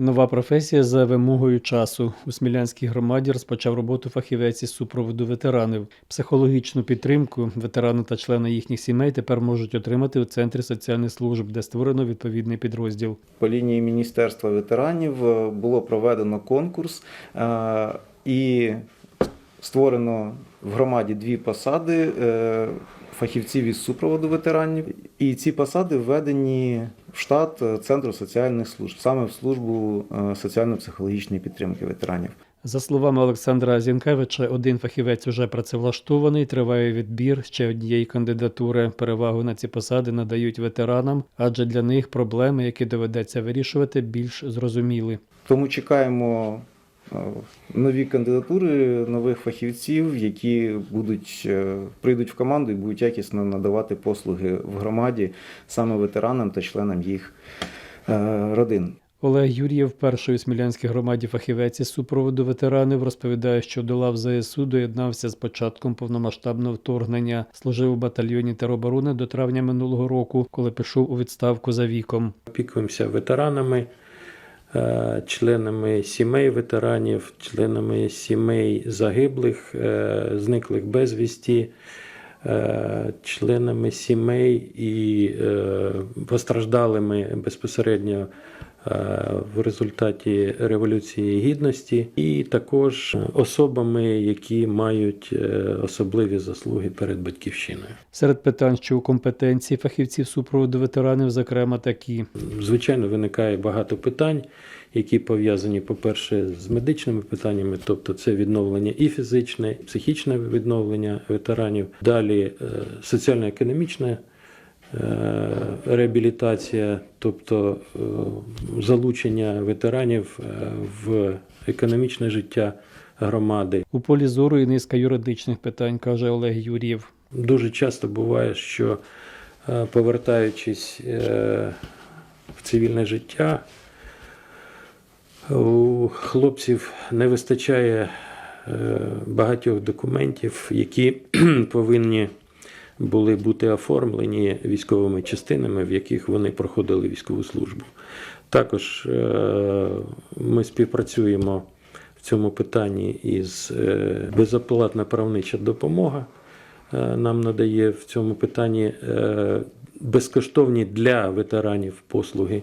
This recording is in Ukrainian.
Нова професія за вимогою часу. У Смілянській громаді розпочав роботу фахівець із супроводу ветеранів. Психологічну підтримку ветерани та члени їхніх сімей тепер можуть отримати у центрі соціальних служб, де створено відповідний підрозділ. По лінії Міністерства ветеранів е, було проведено конкурс е, і створено в громаді дві посади е, фахівців із супроводу ветеранів. І ці посади введені в штат е, Центру соціальних служб, саме в службу е, соціально-психологічної підтримки ветеранів. За словами Олександра Зінкевича, один фахівець уже працевлаштований, триває відбір ще однієї кандидатури. Перевагу на ці посади надають ветеранам, адже для них проблеми, які доведеться вирішувати, більш зрозуміли. Тому чекаємо нові кандидатури нових фахівців, які будуть е, прийдуть в команду і будуть якісно надавати послуги в громаді саме ветеранам та членам їх е, родин. Олег Юр'єв, перший у Смілянській громаді фахівець із супроводу ветеранів, розповідає, що до лав ЗСУ доєднався з початком повномасштабного вторгнення. Служив у батальйоні тероборони до травня минулого року, коли пішов у відставку за віком. опікуємося ветеранами, е, членами сімей ветеранів, членами сімей загиблих, е, зниклих безвісті, е, членами сімей і е, постраждалими безпосередньо е, в результаті Революції Гідності, і також особами, які мають е, особливі заслуги перед батьківщиною. Серед питань, що у компетенції фахівців супроводу ветеранів, зокрема такі. Звичайно, виникає багато питань, які пов'язані, по-перше, з медичними питаннями, тобто це відновлення і фізичне, і психічне відновлення ветеранів. Далі е, соціально-економічна е, реабілітація, тобто е, залучення ветеранів е, в економічне життя громади. У полі зору і низка юридичних питань, каже Олег Юр'єв. Дуже часто буває, що е, повертаючись е, в цивільне життя, у хлопців не вистачає е, багатьох документів, які повинні були бути оформлені військовими частинами, в яких вони проходили військову службу. Також е, ми співпрацюємо в цьому питанні із е, безоплатна правнича допомога е, нам надає в цьому питанні безкоштовні для ветеранів послуги.